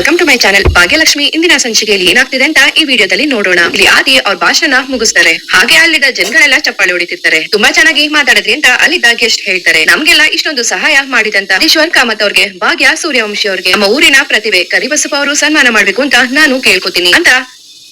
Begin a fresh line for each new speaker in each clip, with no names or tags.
Welcome to my channel Bhagyalakshmi ಇಂದಿನ ಸಂಚಿಕೆಯಲ್ಲಿ ಏನಾಗ್ತಿದೆ ಅಂತ ಈ ವಿಡಿಯೋದಲ್ಲಿ ನೋಡೋಣ. ಇಲ್ಲಿ ಆದಿ ಅವ್ರ ಭಾಷಣ ಮುಗಿಸ್ತಾರೆ. ಹಾಗೆ ಅಲ್ಲಿದ್ದ ಜನಗಳೆಲ್ಲ ಚಪ್ಪಾಳೆ ಹೊಡಿತಿರ್ತಾರೆ. ತುಂಬಾ ಚೆನ್ನಾಗಿ ಮಾತಾಡಿದ್ರಿ ಅಂತ ಅಲ್ಲಿದ್ದ ಗೆಸ್ಟ್ ಹೇಳ್ತಾರೆ. ನಮ್ಗೆಲ್ಲ ಇಷ್ಟೊಂದು ಸಹಾಯ ಮಾಡಿದಂತ ಈಶ್ವರ್ ಕಾಮತ್ ಅವ್ರಿಗೆ, ಭಾಗ್ಯ ಸೂರ್ಯವಂಶಿ ಅವ್ರಿಗೆ, ನಮ್ಮ ಊರಿನ ಪ್ರತಿಭೆ ಕರಿಬಸಪ್ಪ ಅವರು ಸನ್ಮಾನ ಮಾಡ್ಬೇಕು ಅಂತ ನಾನು ಕೇಳ್ಕೊತೀನಿ. ಅಂತ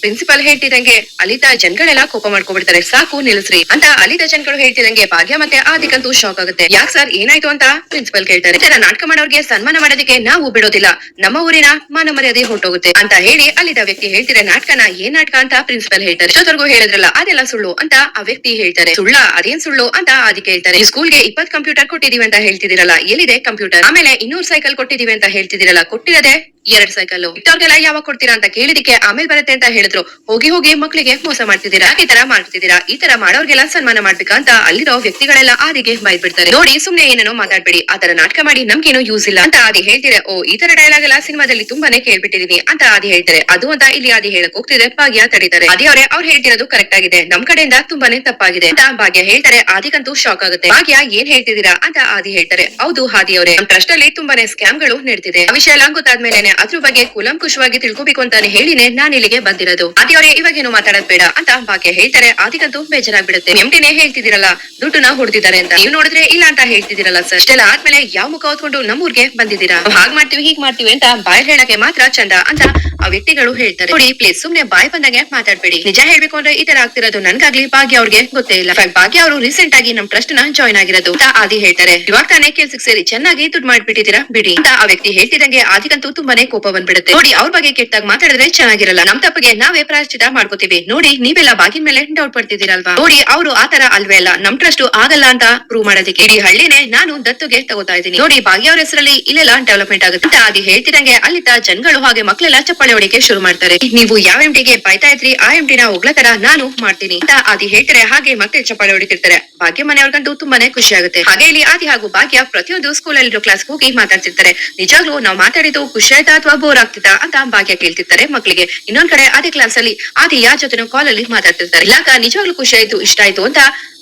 ಪ್ರಿನ್ಸಿಪಲ್ ಹೇಳ್ತಿದಂಗೆ ಅಲಿತ ಜನಗಳೆಲ್ಲ ಕೋಪ ಮಾಡ್ಕೊಬಿಡ್ತಾರೆ. ಸಾಕು ನಿಲ್ಸ್ರಿ ಅಂತ ಅಲಿತ ಜನಗಳು ಹೇಳ್ತಿದಂಗೆ ಭಾಗ್ಯ ಮತ್ತೆ ಆದಿಕಂತೂ ಶಾಕ್ ಆಗುತ್ತೆ. ಯಾಕ್ ಸರ್ ಏನಾಯ್ತು ಅಂತ? ಪ್ರಿನ್ಸಿಪಲ್ ಕೇಳ್ತಾರೆ. "ಸರ್, ನಾಟಕ ಮಾಡೋರ್ಗೆ ಸನ್ಮಾನ ಮಾಡೋದಕ್ಕೆ ನಾವು ಬಿಡೋದಿಲ್ಲ. ನಮ್ಮ ಊರಿನ ಮಾನ ಮರ್ಯಾದೆ ಹೊರಟೋಗುತ್ತೆ ಅಂತ ಹೇಳಿ ಅಲ್ಲಿದ್ದ ವ್ಯಕ್ತಿ ಹೇಳ್ತಿರ ನಾಟಕನ ಏನ್ ನಾಟಕ ಅಂತ? ಪ್ರಿನ್ಸಿಪಲ್ ಹೇಳ್ತಾರೆ. ಇಷ್ಟೊತ್ತರೆಗೂ ಹೇಳಿದ್ರಲ್ಲ ಅದೆಲ್ಲ ಸುಳ್ಳು. ಅಂತ ಆ ವ್ಯಕ್ತಿ ಹೇಳ್ತಾರೆ. ಸುಳ್ಳ ಅದೇನ್ ಸುಳ್ಳು? ಅಂತ ಆದಿ ಹೇಳ್ತಾರೆ ಸ್ಕೂಲ್ಗೆ ಇಪ್ಪತ್ ಕಂಪ್ಯೂಟರ್ ಕೊಟ್ಟಿದೀವಿ ಅಂತ ಹೇಳ್ತಿದಿರಲ್ಲ ಎಲ್ಲಿದೆ ಕಂಪ್ಯೂಟರ್ ಆಮೇಲೆ ಇನ್ನೂರ್ ಸೈಕಲ್ ಕೊಟ್ಟಿದೀವಿ ಅಂತ ಹೇಳ್ತಿದಿರಲ್ಲ ಕೊಟ್ಟಿರದೆ ಎರಡ್ ಸೈಕಲ್ ಇಟ್ಟವ್ರಿಗೆಲ್ಲ ಯಾವಾಗ ಕೊಡ್ತೀರಾ ಅಂತ ಕೇಳಿದಕ್ಕೆ ಆಮೇಲೆ ಬರುತ್ತೆ ಅಂತ ಹೇಳಿದ್ರು. ಹೋಗಿ ಹೋಗಿ ಮಕ್ಕಳಿಗೆ ಮೋಸ ಮಾಡ್ತಿದ್ದೀರಾ? ಈ ತರ ಮಾಡ್ತಿದ್ದೀರಾ? ಈ ತರ ಮಾಡೋರ್ಗೆಲ್ಲ ಸನ್ಮಾನ ಮಾಡ್ಬೇಕಂತ ಅಲ್ಲಿರೋ ವ್ಯಕ್ತಿಗಳೆಲ್ಲ ಆದಿಗೆ ಬೈದ್ಬಿಡ್ತಾರೆ ನೋಡಿ, ಸುಮ್ನೆ ಏನೇನೋ ಮಾತಾಡ್ಬೇಡಿ. ಆತರ ತರ ನಾಟಕ ಮಾಡಿ ನಮ್ಗೇನು ಯೂಸ್ ಇಲ್ಲ ಅಂತ ಆದಿ ಹೇಳ್ತಿದ್ರೆ ಓ, ಈ ತರ ಡೈಲಾಗ್ ಎಲ್ಲ ಸಿನಿಮಾದಲ್ಲಿ ತುಂಬಾನೇ ಕೇಳ್ಬಿಟ್ಟಿದೀನಿ ಅಂತ ಆದಿ ಹೇಳ್ತಾರೆ. ಅದು ಅಂತ ಇಲ್ಲಿ ಆದಿ ಹೇಳಕ್ ಹೋಗ್ತಿದ್ರೆ ಭಾಗ್ಯ ತಡೀತಾರೆ. ಆದಿ ಅವರೇ, ಅವ್ರು ಹೇಳ್ತಿರೋದು ಕರೆಕ್ಟ್ ಆಗಿದೆ. ನಮ್ ಕಡೆಯಿಂದ ತುಂಬಾನೇ ತಪ್ಪಾಗಿದೆ ಅಂತ ಭಾಗ್ಯ ಹೇಳ್ತಾರೆ. ಆದಿಗಂತೂ ಶಾಕ್ ಆಗುತ್ತೆ. ಭಾಗ್ಯ, ಏನ್ ಹೇಳ್ತಿದ್ದೀರಾ? ಅಂತ ಆದಿ ಹೇಳ್ತಾರೆ. ಹೌದು ಹಾದಿ ಅವರೇ. ನಮ್ ಟ್ರಸ್ಟ್ ಅಲ್ಲಿ ತುಂಬಾನೇ ಸ್ಕ್ಯಾಮ್ಗಳು ನಡೆದಿದೆ ವಿಷಯ ಎಲ್ಲ ಗೊತ್ತಾದ್ಮೇಲೆ ಅದ್ರ ಬಗ್ಗೆ ಕುಲಂಕುಷವಾಗಿ ತಿಳ್ಕೊಬೇಕು ಅಂತಾನೆ ಹೇಳಿನೇ ನಾನು ಇಲ್ಲಿಗೆ ಬಂದಿರೋದು. ಆದಿ ಅವರೇ, ಇವಾಗೇನು ಮಾತಾಡೋದ್ ಬೇಡ ಅಂತ ಭಾಗ್ಯ ಹೇಳ್ತಾರೆ. ಆದಿಗಂತೂ ಬೇಜಾರಾಗ್ಬಿಡುತ್ತೆ ಎಂಟಿನೇ ಹೇಳ್ತಿದ್ದೀರಲ್ಲ, ದುಡ್ಡನ್ನ ಹೊಡೆದಿದ್ದಾರೆ ಅಂತ. ನೀವು ನೋಡಿದ್ರೆ ಇಲ್ಲ ಅಂತ ಹೇಳ್ತಿದಿರಲ್ಲ ಸರ್. ಇಷ್ಟೆಲ್ಲ ಆದ್ಮೇಲೆ ಯಾವ ಮುಖ ಹೊತ್ಕೊಂಡು ನಮ್ಮೂರ್ಗೆ ಬಂದಿದ್ದೀರಾ? ಹಾಗ್ ಮಾಡ್ತೀವಿ, ಹೀಗ್ ಮಾಡ್ತೀವಿ ಅಂತ ಬಾಯ್ ಹೇಳಕ್ಕೆ ಮಾತ್ರ ಚಂದ ಅಂತ ಆ ವ್ಯಕ್ತಿಗಳು ಹೇಳ್ತಾರೆ ನೋಡಿ ಪ್ಲೀಸ್ ಸುಮ್ನೆ ಬಾಯ್ ಬಂದಂಗೆ ಮಾತಾಡ್ಬೇಡಿ. ನಿಜ ಹೇಳ್ಬೇಕು ಅಂದ್ರೆ ಈ ತರ ಆಗ್ತಿರೋದು ನನ್ಗಾಗ್ಲಿ, ಭಾಗ್ಯ ಅವ್ರಿಗೆ ಗೊತ್ತೇ ಇಲ್ಲ. ಭಾಗ್ಯ ಅವರು ರೀಸೆಂಟ್ ಆಗಿ ನಮ್ ಟ್ರಸ್ಟ್ನ ಜಾಯ್ನ್ ಆಗಿರೋದು ಅಂತ ಆದಿ ಹೇಳ್ತಾರೆ. ಇವಾಗ ತಾನೇ ಕೆಲ್ಸಕ್ಕೆ ಸೇರಿ ಚೆನ್ನಾಗಿ ದುಡ್ಡು ಮಾಡ್ಬಿಟ್ಟಿದ್ದೀರಾ? ಬಿಡಿ ಅಂತ ಆ ವ್ಯಕ್ತಿ ಹೇಳ್ತಿದಂಗೆ ಆದಿಗಂತೂ ತುಂಬಾನೇ ಕೋಪ ಬಂದ್ಬಿಡುತ್ತೆ. ನೋಡಿ, ಅವ್ರ ಬಗ್ಗೆ ಕೆಟ್ಟಾಗ ಮಾತಾಡಿದ್ರೆ ಚೆನ್ನಾಗಿರಲ್ಲ. ನಮ್ ತಪ್ಪಿಗೆ ನಾವೇ ಪ್ರಾಯಶ್ಚಿತ ಮಾಡ್ಕೋತೀವಿ. ನೋಡಿ, ನೀವೆಲ್ಲ ಬಾಗಿನ ಮೇಲೆ ಡೌಟ್ ಪಡ್ತಿದ್ದೀರಲ್ವಾ? ನೋಡಿ, ಅವರು ಆತರ ಅಲ್ವೇ ಅಲ್ಲ. ನಮ್ ಟ್ರಸ್ಟ್ ಆಗಲ್ಲ ಅಂತ ಪ್ರೂವ್ ಮಾಡೋದಕ್ಕೆ. ಇಡೀ ಹಳ್ಳಿನೇ ನಾನು ದತ್ತುಗೆ ತಗೋತಾ ಇದ್ದೀನಿ. ನೋಡಿ, ಭಾಗ್ಯ ಅವ್ರ ಹೆಸರಲ್ಲಿ ಇಲ್ಲೆಲ್ಲ ಡೆವಲಪ್ಮೆಂಟ್ ಆಗುತ್ತೆ ಅಂತ ಆದಿ ಹೇಳ್ತಿದಂಗೆ ಅಲ್ಲಿದ್ದ ಜನಗಳು ಹಾಗೆ ಮಕ್ಕಳೆಲ್ಲ ಚಪ್ಪಾಳೆ ಹೊಡಿಕೆ ಶುರು ಮಾಡ್ತಾರೆ. ನೀವು ಯಾವ ಎಂ ಟಿಗೆ ಬಾಯ್ತಾ ಇದ್ರಿ, ಆ ಎಂ ನ ತರ ನಾನು ಮಾಡ್ತೀನಿ ಅಂತ ಆದಿ ಹೇಳ್ತಾರೆ. ಹಾಗೆ ಮತ್ತೆ ಚಪ್ಪಾಳೆ ಹೊಡಿತಿರ್ತಾರೆ. ಭಾಗ್ಯ ಮನೆಯವ್ರಿಗಂತೂ ತುಂಬಾನೇ ಖುಷಿ ಆಗುತ್ತೆ. ಹಾಗೆ ಇಲ್ಲಿ ಆದಿ ಹಾಗೂ ಭಾಗ್ಯ ಪ್ರತಿಯೊಂದು ಸ್ಕೂಲ್ ಅಲ್ಲಿರೋ ಕ್ಲಾಸ್ ಹೋಗಿ ಮಾತಾಡ್ತಿರ್ತಾರೆ. ನಿಜಾಗ್ಲೂ ನಾವು ಮಾತಾಡಿದ್ದು ಖುಷಿ ಆಯ್ತಾ ಅಥವಾ ಬೋರ್ ಆಗ್ತಿತ್ತಾ ಅಂತ ಭಾಗ್ಯ ಕೇಳ್ತಿರ್ತಾರೆ ಮಕ್ಳಿಗೆ. ಇನ್ನೊಂದ್ ಕಡೆ ಅದೇ ಕ್ಲಾಸ್ ಅಲ್ಲಿ ಆದಿ ಯಾರ ಜೊತೆ ಕಾಲ್ ಅಲ್ಲಿ ಮಾತಾಡ್ತಿರ್ತಾರೆ. ಇಲ್ಲಾಗ ನಿಜವಾಗ್ಲೂ ಖುಷಿ ಆಯ್ತು, ಇಷ್ಟ ಆಯ್ತು ಅಂತ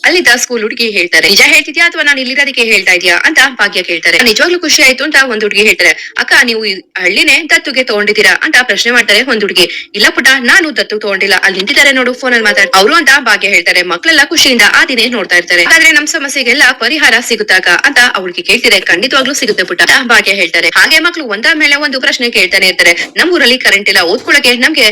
ಅಲ್ಲಿದ್ದ ಸ್ಕೂಲ್ ಹುಡುಗಿ ಹೇಳ್ತಾರೆ, ನಿಜ ಹೇಳ್ತಿದ್ಯಾ ಅಥವಾ ನಾನು ಇಲ್ಲಿರೋದಕ್ಕೆ ಹೇಳ್ತಾ ಇದೀಯಾ? ಅಂತ ಭಾಗ್ಯ ಕೇಳ್ತಾರೆ. ನಿಜವಾಗ್ಲೂ ಖುಷಿ ಆಯ್ತು ಅಂತ ಒಂದ್ ಹುಡುಗಿ ಹೇಳ್ತಾರೆ. ಅಕ್ಕ, ನೀವು ಹಳ್ಳಿನೇ ದತ್ತುಗೆ ತಗೊಂಡಿದ್ದೀರಾ? ಅಂತ ಪ್ರಶ್ನೆ ಮಾಡ್ತಾರೆ ಒಂದ್ ಹುಡುಗಿ. ಇಲ್ಲ ಪುಟ ನಾನು ದತ್ತು ತಗೊಂಡಿಲ್ಲ. ಅಲ್ಲಿ ನಿಂತಿದ್ದಾರೆ ನೋಡು ಫೋನ್ ಅಲ್ಲಿ ಮಾತಾಡ್ ಅವರು ಅಂತ ಭಾಗ್ಯ ಹೇಳ್ತಾರೆ. ಮಕ್ಕಳೆಲ್ಲ ಖುಷಿಯಿಂದ ಆ ದಿನೇ ನೋಡ್ತಾ ಇರ್ತಾರೆ. ಆದ್ರೆ ನಮ್ ಸಮಸ್ಯೆಗೆಲ್ಲ ಪರಿಹಾರ ಸಿಗುತ್ತಾಗ? ಅಂತ ಅವಳಿಗೆ ಕೇಳ್ತಿದೆ. ಖಂಡಿತವಾಗ್ಲೂ ಸಿಗುತ್ತೆ ಪುಟ ಅಂತ ಭಾಗ್ಯ ಹೇಳ್ತಾರೆ. ಹಾಗೆ ಮಕ್ಳು ಒಂದಾದ ಮೇಲೆ ಒಂದು ಪ್ರಶ್ನೆ ಕೇಳ್ತಾನೆ ಇರ್ತಾರೆ. ನಮ್ಮೂರಲ್ಲಿ ಕರೆಂಟ್ ಇಲ್ಲ, ಓದ್ಕೊಳಕ್ಕೆ ನಮ್ಗೆ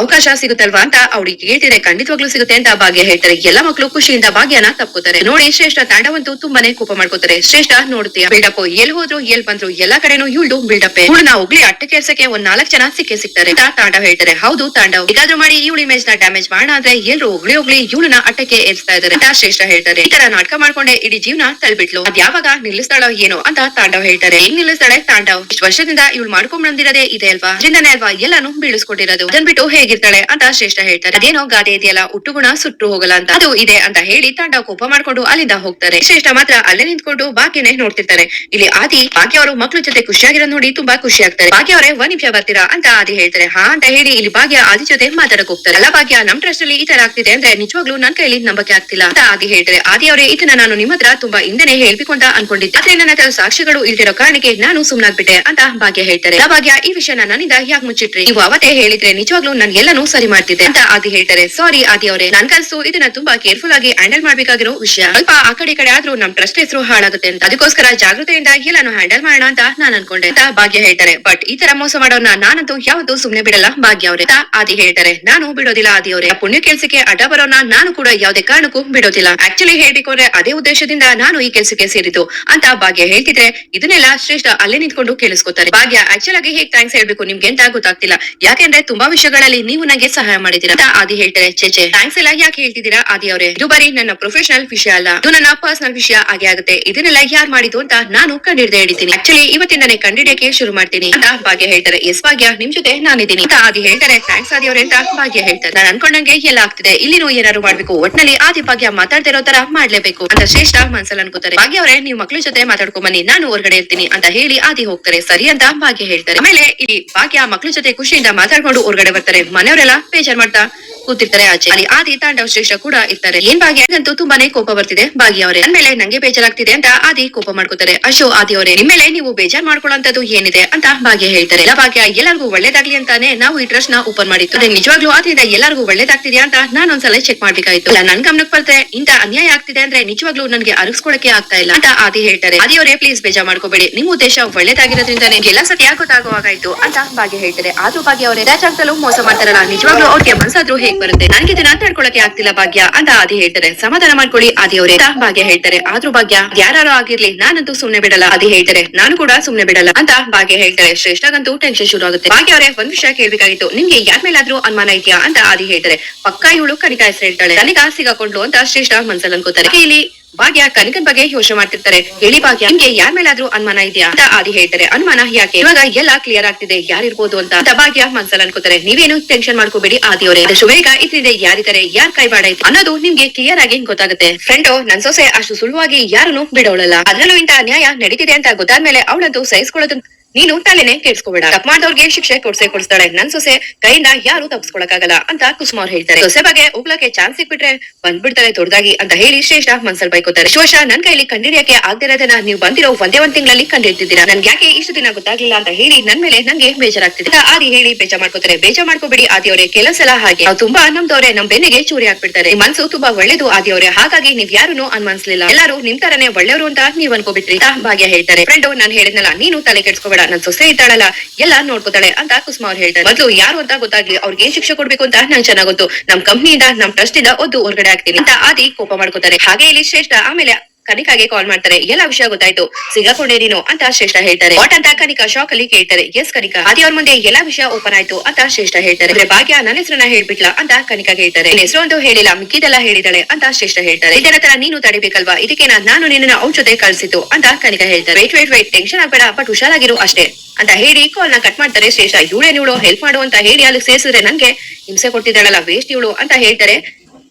ಅವಕಾಶ ಸಿಗುತ್ತಲ್ವಾ? ಅಂತ ಅವಳಿಗೆ ಕೇಳ್ತಿದೆ. ಖಂಡಿತವಾಗ್ಲೂ ಸಿಗುತ್ತೆ ಅಂತ ಭಾಗ್ಯ ಹೇಳ್ತಾರೆ. ಎಲ್ಲ ಮಕ್ಳು ಖುಷಿಯಿಂದ ಭಾಗ್ಯನ ತಪ್ಕೋತಾರೆ ನೋಡಿ, ಶ್ರೇಷ್ಠ ತಾಂಡವಂತೂ ತುಂಬಾನೇ ಕೋಪ ಮಾಡ್ಕೋತಾರೆ. ಶ್ರೇಷ್ಠ, ನೋಡ್ತೀಯ ಬಿಲ್ಡಪ್ ಎಲ್ಲಿ ಹೋದ್ರು ಎಲ್ ಬಂದ್ರು, ಎಲ್ಲಾ ಕಡೆನೂ ಇವಳು ಬಿಲ್ಡಪ್ ಹುಡುನ ಹೋಗ್ಲಿ ಅಟ್ಟ ಕೆಲ್ಸಕ್ಕೆ ಒಂದ್ ನಾಲ್ಕ್ ಜನ ಸಿಕ್ಕೇ ಸಿಗ್ತಾರೆ. ತಾಂಡವ್ ಹೇಳ್ತಾರೆ, ಹೌದು ತಾಂಡವ್ ಹೇಗಾದ್ರೂ ಮಾಡಿ ಇವಳು ಇಮೇಜ್ನ ಡ್ಯಾಮೇಜ್ ಮಾಡೋಣ ಅಂದ್ರೆ ಎಲ್ರು ಹೋಗ್ಲಿ ಹೋಗ್ಲಿ ಇವಳನ್ನ ಅಟ್ಟಕ್ಕೆ ಏರಿಸ್ತಾ ಇದಾರೆ ಶ್ರೇಷ್ಠ ಹೇಳ್ತಾರೆ. ಈ ತರ ನಾಟಕ ಮಾಡ್ಕೊಂಡೆ ಇಡೀ ಜೀವನ ತಳ್ಬಿಟ್ಲು. ಅದ್ ಯಾವಾಗ ನಿಲ್ಲಿಸ್ತಾಳೋ ಏನೋ ಅಂತ ತಾಂಡವ್ ಹೇಳ್ತಾರೆ. ಹೆಂಗ್ ನಿಲ್ಲಿಸ್ತಾಳೆ ತಾಂಡವ್? ಇಷ್ಟು ವರ್ಷದಿಂದ ಇವಳು ಮಾಡ್ಕೊಂಡ್ ಬಂದಿರೋದೇ ಇದೆ ಅಲ್ವಾ? ಅದರಿಂದನೇ ಅಲ್ವಾ ಎಲ್ಲಾನು ಬೀಳಿಸ್ಕೊಟ್ಟಿರೋದು? ಅದನ್ ಬಿಟ್ಟು ಹೇಗಿರ್ತಾಳೆ ಅಂತ ಶ್ರೇಷ್ಠ ಹೇಳ್ತಾರೆ. ಅದೇನೋ ಗಾದೆ ಇದೆಯಲ್ಲ ಉಟ್ಟುಗುಣ ಸುಟ್ಟು ಹೋಗಲ್ಲ ಅಂತ. ಅದು ಇದೆ ಅಂತ ಹೇಳಿ ಕೋಪ ಮಾಡ್ಕೊಂಡು ಅಲ್ಲಿಂದ ಹೋಗ್ತಾರೆ. ಶ್ರೇಷ್ಠ ಮಾತ್ರ ಅಲ್ಲೇ ನಿಂತ್ಕೊಂಡು ಬಾಕಿನೇ ನೋಡ್ತಿರ್ತಾರೆ. ಇಲ್ಲಿ ಆದಿ ಭಾಗ್ಯ ಅವರು ಮಕ್ಳ ಜೊತೆ ಖುಷಿಯಾಗಿರೋ ನೋಡಿ ತುಂಬಾ ಖುಷಿ ಆಗ್ತಾರೆ. ಭಾಗ್ಯ ಅವರೇ ಒಂದ್ ನಿಮಿಷ ಬರ್ತೀರಾ? ಅಂತ ಆದಿ ಹೇಳ್ತಾರೆ. ಹಾ ಅಂತ ಹೇಳಿ ಇಲ್ಲಿ ಭಾಗ್ಯ ಆದಿ ಜೊತೆ ಮಾತಾಡಕ್ ಹೋಗ್ತಾರೆ. ಅಲ್ಲ ಭಾಗ್ಯ ನಮ್ ಟ್ರಸ್ಟ್ ಅಲ್ಲಿ ಈ ತರ ಆಗ್ತಿದೆ ಅಂದ್ರೆ ನಿಜವಾಗ್ಲೂ ನನ್ ಕೈಲಿ ನಂಬಕ್ಕೆ ಆಗ್ತಿಲ್ಲ ಅಂತ ಆದಿ ಹೇಳ್ತಾರೆ. ಆದಿ ಅವರೇ, ಇದನ್ನ ನಾನು ನಿಮ್ಮ ಹತ್ರ ತುಂಬಾ ಹಿಂದೆನೆ ಹೇಳ್ಬೇಕು ಅಂತ ಅನ್ಕೊಂಡಿದ್ದೆ. ಆದ್ರೆ ನನ್ನ ಹತ್ರ ಸಾಕ್ಷಿಗಳು ಇಲ್ದಿರೋ ಕಾರಣಕ್ಕೆ ನಾನು ಸುಮ್ನಾಗ್ಬಿಟ್ಟೆ ಅಂತ ಭಾಗ್ಯ ಹೇಳ್ತಾರೆ. ಅಲ್ಲ ಭಾಗ್ಯ ಈ ವಿಷಯನ ನನ್ನಿಂದ ಯಾಕೆ ಮುಚ್ಚಿಟ್ರಿ? ನೀವು ಅವತ್ತೇ ಹೇಳಿದ್ರೆ ನಿಜವಾಗ್ಲೂ ನನ್ ಎಲ್ಲಾನು ಸರಿ ಮಾಡ್ತಿದ್ದೆ ಅಂತ ಆದಿ ಹೇಳ್ತಾರೆ. ಸಾರಿ ಆದಿ ಅವರೇ, ನನ್ ಕನ್ಸು ಇದನ್ನ ತುಂಬಾ ಕೇರ್ಫುಲ್ ಆಗಿ ಹ್ಯಾಂಡಲ್ ಮಾಡ್ಬೇಕಾಗಿರೋ ವಿಷಯ. ಸ್ವಲ್ಪ ಆ ಕಡೆ ಕಡೆ ಆದ್ರೂ ನಮ್ ಟ್ರಸ್ಟ್ ಹೆಸರು ಹಾಳಾಗುತ್ತೆ ಅಂತ. ಅದಕ್ಕೋಸ್ಕರ ಜಾಗೃತೆಯಿಂದ ಎಲ್ಲಾನು ಹ್ಯಾಂಡಲ್ ಮಾಡೋಣ ಅಂತ ನಾನು ಅನ್ಕೊಂಡೆ. ಅಂತ ಭಾಗ್ಯ ಹೇಳ್ತಾರೆ. ಬಟ್ ಈ ತರ ಮೋಸ ಮಾಡೋರ್ನ ನಾನಂತೂ ಯಾವತ್ತೂ ಸುಮ್ನೆ ಬಿಡಲ್ಲ. ಭಾಗ್ಯ ಅವ್ರೆ. ಆದಿ ಹೇಳ್ತಾರೆ. ನಾನು ಬಿಡೋದಿಲ್ಲ ಆದಿ ಅವ್ರೆ. ಪುಣ್ಯ ಕೆಲ್ಸಕ್ಕೆ ಅಡ್ಡ ಬರೋನ ನಾನು ಕೂಡ ಯಾವುದೇ ಕಾರಣಕ್ಕೂ ಬಿಡೋದಿಲ್ಲ. ಆಕ್ಚುಲಿ ಹೇಳ್ಬೇಕು ಅಂದ್ರೆ ಅದೇ ಉದ್ದೇಶದಿಂದ ನಾನು ಈ ಕೆಲ್ಸಕ್ಕೆ ಸೇರಿದ್ದು ಅಂತ ಭಾಗ್ಯ ಹೇಳ್ತಿದ್ರೆ ಇದನ್ನೆಲ್ಲ ಶ್ರೇಷ್ಠ ಅಲ್ಲೇ ನಿಂತ್ಕೊಂಡು ಕೇಳಿಸ್ಕೊತಾರೆ. ಭಾಗ್ಯ ಆಕ್ಚುಲ್ ಆಗಿ ಹೇಗ್ ಥ್ಯಾಂಕ್ಸ್ ಹೇಳ್ಬೇಕು ನಿಮ್ಗೆ ಅಂತ ಗೊತ್ತಾಗ್ತಿಲ್ಲ. ಯಾಕೆಂದ್ರೆ ತುಂಬಾ ವಿಷಯಗಳಲ್ಲಿ ನೀವು ನಂಗೆ ಸಹಾಯ ಮಾಡಿದೀರಾ ಅಂತ ಆದಿ ಹೇಳ್ತಾರೆ. ಚೇಚೆ ಥ್ಯಾಂಕ್ಸ್ ಎಲ್ಲ ಯಾಕೆ ಹೇಳ್ತಿದ್ದೀರಾ ಆದಿ ಅವರೇ? ಇದು ಬರೀ ನನ್ನ ಪ್ರೊಫೆಷನಲ್ ವಿಷಯ ಅಲ್ಲ. ಇದು ನನ್ನ ಪರ್ಸನಲ್ ವಿಷಯ ಆಗಿ ಆಗುತ್ತೆ. ಇದನ್ನೆಲ್ಲ ಯಾರು ಮಾಡಿದ್ದು ಅಂತ ನಾನು ಕಂಡಿಡ್ದೆ ಹಿಡಿತೀನಿ ಆಕ್ಚುಲಿ ಇವತ್ತಿಂದಾನೆ ಕಂಡಿಡಿಯಕ್ಕೆ ಶುರು ಮಾಡ್ತೀನಿ ಅಂತ ಭಾಗ್ಯ ಹೇಳ್ತಾರೆ. ಎಸ್ ಭಾಗ್ಯ, ನಿಮ್ ಜೊತೆ ನಾನಿದ್ದೀನಿ ಅಂತ ಆದಿ ಹೇಳ್ತಾರೆ. ಥ್ಯಾಂಕ್ಸ್ ಆದಿ ಅವ್ರೆ ಅಂತ ಭಾಗ್ಯ ಹೇಳ್ತಾರೆ. ನಾನು ಅನ್ಕೊಂಡಂಗೆ ಎಲ್ಲ ಆಗ್ತಿದೆ. ಇಲ್ಲಿನೂ ಏನಾದ್ರು ಮಾಡ್ಬೇಕು. ಒಟ್ನಲ್ಲಿ ಆದಿ ಭಾಗ್ಯ ಮಾತಾಡ್ತಿರೋ ತರ ಮಾಡ್ಲೇಬೇಕು ಅಂತ ಶ್ರೇಷ್ಠ ಮನ್ಸಲ್ಲಿ ಅನ್ಕೋತಾರೆ. ಭಾಗ್ಯ ಅವರೇ, ನೀವು ಮಕ್ಳ ಜೊತೆ ಮಾತಾಡ್ಕೊಂಡ್ ಬನ್ನಿ. ನಾನು ಹೊರಗಡೆ ಇರ್ತೀನಿ ಅಂತ ಹೇಳಿ ಆದಿ ಹೋಗ್ತಾರೆ. ಸರಿ ಅಂತ ಭಾಗ್ಯ ಹೇಳ್ತಾರೆ. ಆಮೇಲೆ ಇಲ್ಲಿ ಭಾಗ್ಯ ಮಕ್ಳ ಜೊತೆ ಖುಷಿಯಿಂದ ಮಾತಾಡ್ಕೊಂಡು ಹೊರಗಡೆ ಬರ್ತಾರೆ. ಮನೆಯವರೆಲ್ಲ ಬೇಜಾರ್ ಮಾಡ್ತಾ ಕೂತಿರ್ತಾರೆ ಆಚೆ. ಅಲ್ಲಿ ಆದಿ ತಾಂಡವ ಶ್ರೇಷ್ಠ ಕೂಡ ಇರ್ತಾರೆ. ಏನ್ ಭಾಗ್ಯ? ಅಂತೂ ತುಂಬಾನೇ ಕೋಪ ಬರ್ತಿದೆ. ಭಾಗ್ಯ ಅವರೇ ನನ್ ಮೇಲೆ ನಂಗೆ ಬೇಜಾರಾಗ್ತಿದೆ ಅಂತ ಆದಿ ಕೋಪ ಮಾಡ್ಕೋತಾರೆ. ಅಶೋ ಆದಿ ಅವರೇ ನಿಮ್ ಮೇಲೆ ನೀವು ಬೇಜಾರ್ ಮಾಡ್ಕೊಳ್ಳೋಂತದ್ದು ಏನಿದೆ ಅಂತ ಭಾಗ್ಯ ಹೇಳ್ತಾರೆ. ಎಲ್ಲ ಭಾಗ್ಯ ಎಲ್ಲರಿಗೂ ಒಳ್ಳೇದಾಗ್ಲಿ ಅಂತಾನೆ ನಾವು ಈ ಟ್ರಸ್ಟ್ನ ಓಪನ್ ಮಾಡಿತ್ತು. ಅದೇ ನಿಜವಾಗ್ಲೂ ಆದ್ರಿಂದ ಎಲ್ಲರಿಗೂ ಒಳ್ಳೇದಾಗ್ತಿದ್ಯಾ ಅಂತ ನಾನು ಒಂದ್ಸಲ ಚೆಕ್ ಮಾಡ್ಬೇಕಾಯ್ತು. ಇಲ್ಲ, ನನ್ ಗಮನಕ್ಕೆ ಬರ್ತಾರೆ ಇಂತ ಅನ್ಯಾಯ ಆಗ್ತಿದೆ ಅಂದ್ರೆ ನಿಜವಾಗ್ಲೂ ನನ್ಗೆ ಅರಗಿಸ್ಕೊಳಕ್ಕೆ ಆಗ್ತಾ ಇಲ್ಲ ಅಂತ ಆದಿ ಹೇಳ್ತಾರೆ. ಆದಿ ಅವರೇ ಪ್ಲೀಸ್ ಬೇಜಾರ್ ಮಾಡ್ಕೋಬೇಡಿ. ನಿಮ್ ಉದ್ದೇಶ ಒಳ್ಳೇದಾಗಿರೋದ್ರಿಂದ ಎಲ್ಲ ಸತ್ಯ ಗೊತ್ತಾಗುವಾಗಾಯ್ತು ಅಂತ ಭಾಗ್ಯ ಹೇಳ್ತಾರೆ. ಆದ್ರೂ ಭಾಗ್ಯ ಅವರೇ, ರಾಜಾಗ್ದಲ್ಲೂ ಮೋಸ ಮಾಡ್ತಾರಲ್ಲ. ನಿಜವಾಗ್ಲೂ ಅವ್ರಿಗೆ ಮನ್ಸಾದ್ರೂ ಹೇಗ್ ಬರುತ್ತೆ. ನನಗೆ ಇದನ್ನ ಮಾತಾಡ್ಕೊಳಕ್ಕೆ ಆಗ್ತಿಲ್ಲ ಭಾಗ್ಯ. ಅಂತ ಆದಿ ಹೇಳ್ತಾರೆ. ಸಮಾಧಾನ ಮಾಡ್ಕೊಳ್ಳಿ. ಆದಿ ಅವರೇ. ಭಾಗ್ಯ ಹೇಳ್ತಾರೆ. ಆದ್ರೂ ಭಾಗ್ಯ ಯಾರು ಆಗಿರ್ಲಿ. ನಾನಂತೂ ಸುಮ್ನೆ ಬಿಡಲ್ಲ. ಆದಿ ಹೇಳ್ತಾರೆ. ನಾನು ಕೂಡ ಸುಮ್ನೆ ಬಿಡಲ್ಲ. ಅಂತ ಭಾಗ್ಯ ಹೇಳ್ತಾರೆ. ಶ್ರೇಷ್ಠಗಂತೂ ಟೆನ್ಷನ್ ಶುರು ಆಗುತ್ತೆ. ಭಾಗ್ಯ ಅವರೇ, ಒಂದ್ ವಿಷಯ ಕೇಳ್ಬೇಕಾಗಿತ್ತು. ನಿಮ್ಗೆ ಯಾರ ಮೇಲಾದ್ರೂ ಅನುಮಾನ ಇದೆಯಾ? ಅಂತ ಆದಿ ಹೇಳ್ತಾರೆ. ಪಕ್ಕ ಇವಳು ಕನಿಕಾ ಹೇಳ್ತಾಳೆ ಕನಿಕಾ ಸಿಗಾಕೊಂಡು ಅಂತ ಶ್ರೇಷ್ಠ ಮನ್ಸಲ್ಲಿ ಅನ್ಕೋತಾರೆ. ಇಲ್ಲಿ ಭಾಗ್ಯ ಕನಕನ್ ಬಗ್ಗೆ ಯೋಚನೆ ಮಾಡ್ತಿರ್ತಾರೆ. ಹೇಳಿ ಭಾಗ್ಯ, ನಿಮ್ಗೆ ಯಾರ ಮೇಲಾದ್ರೂ ಅನುಮಾನ ಇದೆಯಾ? ಅಂತ ಆದಿ ಹೇಳ್ತಾರೆ. ಅನುಮಾನ ಯಾಕೆ? ಇವಾಗ ಎಲ್ಲ ಕ್ಲಿಯರ್ ಆಗ್ತಿದೆ. ಯಾರಿರ್ಬೋದು ಅಂತ. ಭಾಗ್ಯ ಮನ್ಸಲ್ಲಿ ಅನ್ಕೋತಾರೆ. ನೀವೇನು ಟೆನ್ಷನ್ ಮಾಡ್ಕೋಬೇಡಿ ಆದಿಯವರೇ ಅದಷ್ಟು ಬೇಗ ಇದ್ರಿಂದ ಯಾರಿದ್ದಾರೆ, ಯಾರ್ ಕೈವಾಡ ಅನ್ನೋದು ನಿಮ್ಗೆ ಕ್ಲಿಯರ್ ಆಗಿ ಗೊತ್ತಾಗುತ್ತೆ. ಫ್ರೆಂಡ್ ನನ್ ಸೊಸೆ ಅಷ್ಟು ಸುಲಭವಾಗಿ ಯಾರನ್ನು ಬಿಡೋಳಲ್ಲ. ಅದರಲ್ಲೂ ಇಂತ ಅನ್ಯಾಯ ನಡೀತಿದೆ ಅಂತ ಗೊತ್ತಾದ್ಮೇಲೆ ಅವಳಂತೂ ಸಹಿಸ್ಕೊಳ್ಳೋದು ನೀನು ತಲೆನೆ ಕೇಳಿಸ್ಕೋಬೇಡ ತಪ್ಪು ಮಾಡಿದವ್ರಿಗೆ ಶಿಕ್ಷೆ ಕೊಡ್ಸೆ ಕೊಡ್ಸ್ತಾಳೆ. ನನ್ ಸೊಸೆ ಕೈಯಿಂದ ಯಾರು ತಪ್ಪಿಸ್ಕೊಳಕಾಗಲ್ಲ ಅಂತ ಕುಸುಮಾರ್ ಹೇಳ್ತಾರೆ. ಸೊಸೆ ಬಗ್ಗೆ ಉಗ್ಲಕ್ಕೆ ಚಾನ್ಸ್ ಸಿಕ್ಬಿಟ್ರೆ ಬಂದ್ಬಿಡ್ತಾರೆ ದೊಡ್ಡದಾಗಿ ಅಂತ ಹೇಳಿ ಶ್ರೇಷ್ಠ ಮನ್ಸಲ್ ಬೈಕೋತಾರೆ. ಶೋಷ ನನ್ ಕೈಲಿ ಕಂಡಿಡಿಯಕ್ಕೆ ಆಗ್ದಿರೋದನ್ನ ನೀವು ಬಂದಿರೋ ಒಂದೇ ಒಂದ್ ತಿಂಗಳಲ್ಲಿ ಕಂಡಿಡ್ತಿದ್ದೀರಾ? ನನ್ಗೆ ಯಾಕೆ ಇಷ್ಟು ದಿನ ಗೊತ್ತಾಗ್ಲಿಲ್ಲ ಅಂತ ಹೇಳಿ ನನ್ ಮೇಲೆ ನಂಗೆ ಬೇಜಾರಾಗ್ತಿದೆ. ಆದಿ ಹೇಳಿ ಬೇಜಾರ್ ಮಾಡ್ಕೋತಾರೆ. ಬೇಜಾರ್ ಮಾಡ್ಕೋಬೇಡಿ ಆದಿಯವರೇ ಕೆಲಸಲ ಹಾಗೆ. ನಾವು ತುಂಬಾ ನಮ್ದವ್ರೆ, ನಮ್ ಬೆನ್ನಿಗೆ ಚೂರಿ ಆಗ್ಬಿಡ್ತಾರೆ ಮನ್ಸು ತುಂಬಾ ಒಳ್ಳೇದು ಆದಿಯವರೇ. ಹಾಗಾಗಿ ನೀವ್ ಯಾರನ್ನು ಅನ್ಮಾನ್ಸ್ಲಿಲ್ಲ. ಎಲ್ಲರೂ ನಿಮ್ ತರನೇ ಒಳ್ಳೆಯವರು ಅಂತ ನೀವ್ ಅನ್ಕೋಬಿಟ್ರಿ ಭಾಗ್ಯ ಹೇಳ್ತಾರೆ. ಫ್ರೆಂಡ್ ನಾನ್ ಹೇಳಿದ್ನಲ್ಲ, ನೀನು ತಲೆ ಕೆಡ್ಸ್ಕೋಬೇಡ. ನನ್ ಸೊಸೆ ಇದ್ದಾಳಲ್ಲ, ಎಲ್ಲ ನೋಡ್ಕೋತಾಳೆ ಅಂತ ಕುಸುಮ ಅವ್ರು ಹೇಳ್ತಾರೆ. ಮೊದಲು ಯಾರು ಅಂತ ಗೊತ್ತಾಗ್ಲಿ, ಅವ್ರಿಗೆ ಏನ್ ಶಿಕ್ಷೆ ಕೊಡ್ಬೇಕು ಅಂತ ನಂಗೆ ಚೆನ್ನಾಗ್ ಗೊತ್ತು. ನಮ್ ಕಂಪ್ನಿಯಿಂದ ನಮ್ ಟ್ರಸ್ಟ್ ಇಂದ ಒದ್ದು ಹೊರಗಡೆ ಆಗ್ತೀನಿ ಅಂತ ಆದಿ ಕೋಪ ಮಾಡ್ಕೋತಾರೆ. ಹಾಗೆ ಇಲ್ಲಿ ಶ್ರೇಷ್ಠ, ಆಮೇಲೆ ಕನಿಕಾಗೆ ಕಾಲ್ ಮಾಡ್ತಾರೆ. ಎಲ್ಲ ವಿಷಯ ಗೊತ್ತಾಯ್ತು. ಸಿಗಾಕೊಂಡೆ ನೀನು ಅಂತ ಶ್ರೇಷ್ಠ ಹೇಳ್ತಾರೆ. ವಾಟ್ ಅಂತ ಕನಿಕಾ ಶಾಕ್ ಅಲ್ಲಿ ಕೇಳ್ತಾರೆ. ಎಸ್ ಕನಿಕಾ. ಆದಿ ಅವ್ರ ಮುಂದೆ ಎಲ್ಲಾ ವಿಷಯ ಓಪನ್ ಆಯ್ತು ಅಂತ ಶ್ರೇಷ್ಠ ಹೇಳ್ತಾರೆ. ಭಾಗ್ಯ ನನ್ನ ಹೆಸರನ್ನ ಹೇಳ್ಬಿಟ್ಲಾ ಅಂತ ಕನಿಕಾ ಹೇಳ್ತಾರೆ ಹೆಸರು ಅಂತೂ ಹೇಳಿಲ್ಲ ಮಿಕ್ಕಿದೆಲ್ಲ ಹೇಳಿದಾಳೆ ಅಂತ ಶ್ರೇಷ್ಠ ಹೇಳ್ತಾರೆ. ಇದರ ತರ ನೀನು ತಡಿಬೇಕಲ್ವಾ? ಇದಕ್ಕೆ ನಾನು ನಿನ್ನ ಅವ್ರ ಜೊತೆ ಕಳ್ಸಿತ್ತು ಅಂತ ಕನಿಕಾ ಹೇಳ್ತಾರೆ. ವೇಟ್ ವೈಟ್ ವೇಟ್ ಟೆನ್ಷನ್ ಆಗ್ಬೇಡ, ಬಟ್ ಹುಷಾರಾಗಿರು ಅಷ್ಟೇ ಅಂತ ಹೇಳಿ ಕಾಲ್ನ ಕಟ್ ಮಾಡ್ತಾರೆ ಶ್ರೇಷ್ಠ. ಇವಳೇ ಇವಳು ಹೆಲ್ಪ್ ಮಾಡು ಅಂತ ಹೇಳಿ ಅಲ್ಲಿ ಸೇರಿಸಿದ್ರೆ ನಂಗೆ ಹಿಂಸೆ ಕೊಟ್ಟಿದ್ದಾಳಲ್ಲ ವೇಸ್ಟ್ ಇವಳು ಅಂತ ಹೇಳ್ತಾರೆ.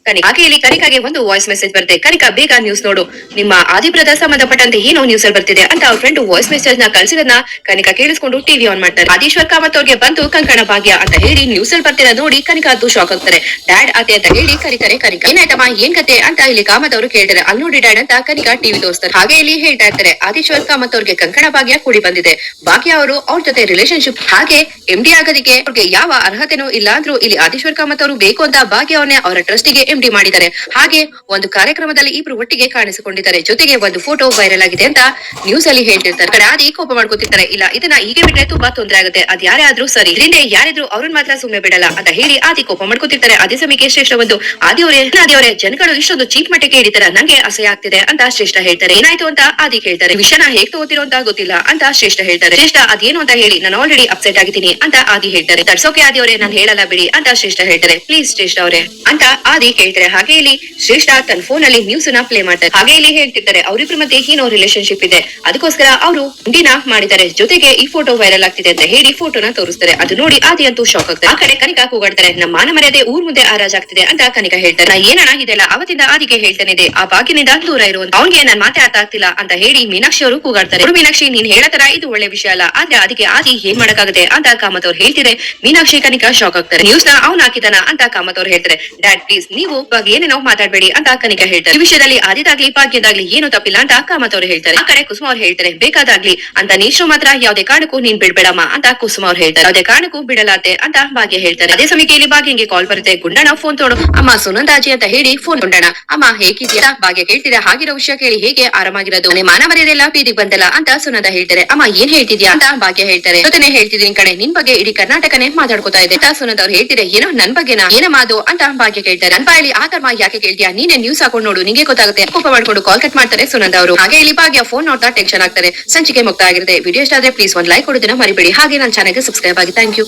ಕನಿಕಾ. ಇಲ್ಲಿ ಕನಿಕಾಗೆ ಒಂದು ವಾಯ್ಸ್ ಮೆಸೇಜ್ ಬರುತ್ತೆ. ಕನಿಕಾ, ಬೇಗ ನ್ಯೂಸ್ ನೋಡು. ನಿಮ್ಮ ಆದಿಪ್ರದ ಸಂಬಂಧಪಟ್ಟಂತೆ ಏನೋ ನ್ಯೂಸ್ ಅಲ್ಲಿ ಬರ್ತಿದೆ ಅಂತ ಅವ್ರ ಫ್ರೆಂಡ್ ವಾಯ್ಸ್ ಮೆಸೇಜ್ನ ಕಳ್ಸಿರೋದನ್ನ ಕನಿಕಾ ಕೇಳಿಸ್ಕೊಂಡು ಟಿವಿ ಆನ್ ಮಾಡ್ತಾರೆ ಆದೀಶ್ವರ್ ಕಾಮತ್ ಅವ್ರಿಗೆ ಬಂದು ಕಂಕಣ ಭಾಗ್ಯ ಅಂತ ಹೇಳಿ ನ್ಯೂಸ್ ಅಲ್ಲಿ ಬರ್ತಿರೋ ನೋಡಿ ಕನಿಕಾ ಅದು ಶಾಕ್ ಆಗ್ತಾರೆ ಡ್ಯಾಡ್ ಅತೆ ಅಂತ ಹೇಳಿ ಕರಿತಾರೆ ಕನಿಕಾ. ಏನಾಯ್ತಮ್ಮ, ಏನ್ ಕತೆ ಅಂತ ಇಲ್ಲಿ ಕಾಮತ್ ಅವರು ಕೇಳ್ತಾರೆ. ಅಲ್ಲಿ ನೋಡಿ ಡ್ಯಾಡ್ ಅಂತ ಕನಿಕಾ ಟಿವಿ ತೋರಿಸ್ತಾರೆ. ಹಾಗೆ ಇಲ್ಲಿ ಹೇಳ್ತಾ ಇರ್ತಾರೆ. ಆದೀಶ್ವರ್ ಕಾಮತ್ ಅವ್ರಿಗೆ ಕಂಕಣ ಭಾಗ್ಯ ಕೂಡಿ ಬಂದಿದೆ. ಭಾಗ್ಯ ಅವರು ಅವ್ರ ಜೊತೆ ರಿಲೇಶನ್ಶಿಪ್ ಹಾಗೆ ಎಂ ಡಿ ಆಗೋದಕ್ಕೆ ಅವ್ರಿಗೆ ಯಾವ ಅರ್ಹತೆನೂ ಇಲ್ಲ ಅಂದ್ರೂ ಇಲ್ಲಿ ಆದೀಶ್ವರ್ ಕಾಮತ್ ಅವರು ಬೇಕು ಅಂತ ಭಾಗ್ಯ ಅವನೇ ಅವರ ಟ್ರಸ್ಟಿಗೆ ಡಿ ಮಾಡಿದ್ದಾರೆ. ಹಾಗೆ ಒಂದು ಕಾರ್ಯಕ್ರಮದಲ್ಲಿ ಇಬ್ರು ಒಟ್ಟಿಗೆ ಕಾಣಿಸಿಕೊಂಡಿದ್ದಾರೆ. ಜೊತೆಗೆ ಒಂದು ಫೋಟೋ ವೈರಲ್ ಆಗಿದೆ ಅಂತ ನ್ಯೂಸ್ ಅಲ್ಲಿ ಹೇಳ್ತಿರ್ತಾರೆ. ಕಡೆ ಆದಿ ಕೋಪ ಮಾಡ್ಕೊತಿರ್ತಾರೆ. ಇಲ್ಲ, ಇದನ್ನ ಹೀಗೆ ಬಿಟ್ರೆ ತುಂಬಾ ತೊಂದರೆ ಆಗುತ್ತೆ. ಅದ್ ಯಾರೇ ಆದ್ರೂ ಸರಿ. ಇದರಿಂದ ಯಾರಿದ್ರು ಅವ್ರನ್ನ ಮಾತ್ರ ಸುಮ್ಮನೆ ಬಿಡಲ್ಲ ಅಂತ ಹೇಳಿ ಆದಿ ಕೋಪ ಮಾಡ್ಕೊತಿರ್ತಾರೆ. ಅದೇ ಸಮಯಕ್ಕೆ ಶ್ರೇಷ್ಠ ಒಂದು ಆದಿಯವರೇ ಆದಿಯವರೇ ಜನಗಳು ಇಷ್ಟೊಂದು ಚೀಪ್ ಮಟ್ಟಕ್ಕೆ ಹಿಡಿತಾರೆ. ನಂಗೆ ಅಸಹ್ಯ ಆಗ್ತಿದೆ ಅಂತ ಶ್ರೇಷ್ಠ ಹೇಳ್ತಾರೆ. ಏನಾಯ್ತು ಅಂತ ಆದಿ ಕೇಳ್ತಾರೆ. ವಿಷಯನ ಹೇಗ್ ತಗೋತಿರೋ ಅಂತ ಗೊತ್ತಿಲ್ಲ ಅಂತ ಶ್ರೇಷ್ಠ ಹೇಳ್ತಾರೆ. ಶ್ರೇಷ್ಠ, ಅದೇನು ಅಂತ ಹೇಳಿ, ನಾನು ಆಲ್ರೆಡಿ ಅಪ್ಸೆಟ್ ಆಗಿದ್ದೀನಿ ಅಂತ ಆದಿ ಹೇಳ್ತಾರೆ. ತಡ್ಸೋಕೆ ಆದಿಯವರೇ ನಾನು ಹೇಳಲ್ಲ ಬಿಡಿ ಅಂತ ಶ್ರೇಷ್ಠ ಹೇಳ್ತಾರೆ. ಪ್ಲೀಸ್ ಶ್ರೇಷ್ಠ ಅವರೇ ಅಂತ ಆದಿ ಕೇಳ್ತಾರೆ ಹಾಗೆ ಇಲ್ಲಿ ಶ್ರೇಷ್ಠ ತನ್ನ ಫೋನ್ ಅಲ್ಲಿ ನ್ಯೂಸ್ ಅನ್ನ ಪ್ಲೇ ಮಾಡ್ತಾರೆ. ಹಾಗೆ ಇಲ್ಲಿ ಹೇಳ್ತಿದ್ದಾರೆ ಅವರಿಬ್ರ ಮಧ್ಯೆ ಏನೋ ರಿಲೇಶನ್ಶಿಪ್ ಇದೆ. ಅದಕ್ಕೋಸ್ಕರ ಅವರು ದಿನ ಮಾಡಿದ್ದಾರೆ. ಜೊತೆಗೆ ಈ ಫೋಟೋ ವೈರಲ್ ಆಗ್ತಿದೆ ಅಂತ ಹೇಳಿ ಫೋಟೋನ ತೋರಿಸ್ತಾರೆ. ಅದು ನೋಡಿ ಆದಿ ಅಂತೂ ಶಾಕ್ ಆಗ್ತದೆ ಆ ಕಡೆ ಕನಿಕಾ ಕೂಗಾಡ್ತಾರೆ, ನಮ್ಮ ಮಾನ ಮರ್ಯಾದೆ ಊರ್ ಮುಂದೆ ಆರಾಜಾಗ್ತಿದೆ ಅಂತ ಕನಿಕ ಹೇಳ್ತಾರೆ. ನಾ ಏನಣ್ಣ ಇದೆಲ್ಲ? ಅವತ್ತಿಂದ ಆದಿಗೆ ಹೇಳ್ತಾನೆ ಇದೆ. ಆ ಬಾಗಿನಿಂದ ದೂರ ಇರುವಂತ ಅವ್ನಿಗೆ ನನ್ ಮಾತೆ ಅರ್ಥ ಆಗ್ತಿಲ್ಲ ಅಂತ ಹೇಳಿ ಮೀನಾಕ್ಷಿ ಅವರು ಕೂಗಾಡ್ತಾರೆ. ಮೀನಾಕ್ಷಿ, ನೀನ್ ಹೇಳತರ ಇದು ಒಳ್ಳೆ ವಿಷಯ ಅಲ್ಲ. ಆದ್ರೆ ಅದಕ್ಕೆ ಆದಿ ಏನ್ ಮಾಡಕ್ಕಾಗುತ್ತೆ? ಅಂತ ಕಾಮತ್ ಅವ್ರು ಹೇಳ್ತಿದೆ ಮೀನಾಕ್ಷಿ ಕನಿಕಾ ಶಾಕ್ ಆಗ್ತಾರೆ. ನ್ಯೂಸ್ನ ಅವ್ನ ಹಾಕಿದಾನ ಅಂತ ಕಾಮತ್ ಅವ್ರು ಹೇಳ್ತಾರೆ ಡ್ಯಾಡ್ ಪ್ಲೀಸ್ ನೀವು ಇವಾಗ ಏನೇನೋ ಮಾತಾಡ್ಬೇಡಿ ಅಂತ ಕನಿಕ ಹೇಳ್ತಾರೆ. ಈ ವಿಷಯದಲ್ಲಿ ಆದಿದಾಗ್ಲಿ, ಭಾಗ್ಯದಾಗ್ಲಿ ಏನು ತಪ್ಪಿಲ್ಲ ಅಂತ ಕಾಮತ್ ಅವ್ರು ಹೇಳ್ತಾರೆ. ಆ ಕಡೆ ಕುಸುಮ ಅವ್ರು ಹೇಳ್ತಾರೆ, ಬೇಕಾದಾಗ್ಲಿ ಅಂತ ನೀಶ್ರು ಮಾತ್ರ ಯಾವ್ದೇ ಕಾರಣಕ್ಕೂ ನೀನ್ ಬಿಡ್ಬೇಡಮ್ಮ ಅಂತ ಕುಸುಮ ಅವ್ರು ಹೇಳ್ತಾರೆ. ಯಾವ್ದೇ ಕಾರಣಕ್ಕೂ ಬಿಡಲಾತೆ ಅಂತ ಭಾಗ್ಯ ಹೇಳ್ತಾರೆ. ಅದೇ ಸಮಯಕ್ಕೆ ಇಲ್ಲಿ ಭಾಗ್ಯಂಗೆ ಕಾಲ್ ಬರುತ್ತೆ. ಗುಂಡಣ್ಣ ಫೋನ್ ತೋಡು. ಅಮ್ಮ, ಸುನಂದಾಜಿ ಅಂತ ಹೇಳಿ ಫೋನ್ ಗುಂಡಣ್ಣ. ಅಮ್ಮ ಹೇಗಿದ್ಯಾ ಭಾಗ್ಯ ಕೇಳ್ತಿದೆ. ಹಾಗಿರೋ ವಿಷಯ ಕೇಳಿ ಹೇಗೆ ಆರಾಮಾಗಿರೋದು? ಮಾನ ಮರ್ಯಾದೆಲ್ಲ ಬೀದಿಗೆ ಬಂದಲ್ಲ ಅಂತ ಸುನಂದ ಹೇಳ್ತಾರೆ. ಅಮ್ಮ, ಏನ್ ಹೇಳ್ತಿದ್ಯಾ ಅಂತ ಭಾಗ್ಯ ಹೇಳ್ತಾರೆ. ಜೊತೆನೆ ಹೇಳ್ತಿದ್ದೀನಿ ಕಣೆ, ನಿನ್ ಬಗ್ಗೆ ಇಡೀ ಕರ್ನಾಟಕನೇ ಮಾತಾಡ್ಕೋತಾ ಇದೆ ಅಂತ ಸುನಂದ ಅವ್ರು ಹೇಳ್ತಿದ್ರೆ ಏನೋ ನನ್ ಬಗ್ಗೆನಾ? ಏನಮ್ಮ ಅದು? ಅಂತ ಭಾಗ್ಯ ಕೇಳ್ತಾರೆ. ಬಾಯಲ್ಲಿ ಆ ಕರ್ಮ ಯಾಕೆ ಕೇಳ್ತೀಯಾ? ನೀನೆ ನ್ಯೂಸ್ ಹಾಕೊಂಡು ನೋಡು, ನಿಂಗೆ ಗೊತ್ತಾಗುತ್ತೆ. ಕೋಪ ಮಾಡ್ಕೊಂಡು ಕಾಲ್ ಕಟ್ ಮಾಡ್ತಾರೆ ಸುನಂದ ಅವರು. ಹಾಗೆ ಇಲ್ಲಿ ಭಾಗ್ಯ ಫೋನ್ ನೋಡ್ತಾ ಟೆನ್ಷನ್ ಆಗ್ತಾರೆ. ಸಂಚಿಕೆ ಮುಕ್ತ ಆಗಿರುತ್ತೆ. ವಿಡಿಯೋ ಇಷ್ಟ ಆದ್ರೆ ಪ್ಲೀಸ್ ಒಂದ್ ಲೈಕ್ ಕೊಡೋದನ್ನ ಮರಿಬೇಡಿ. ಹಾಗೆ ನನ್ನ ಚಾನಲ್ಗೆ ಸಬ್ಸ್ಕ್ರೈಬ್ ಆಗಿ. Thank you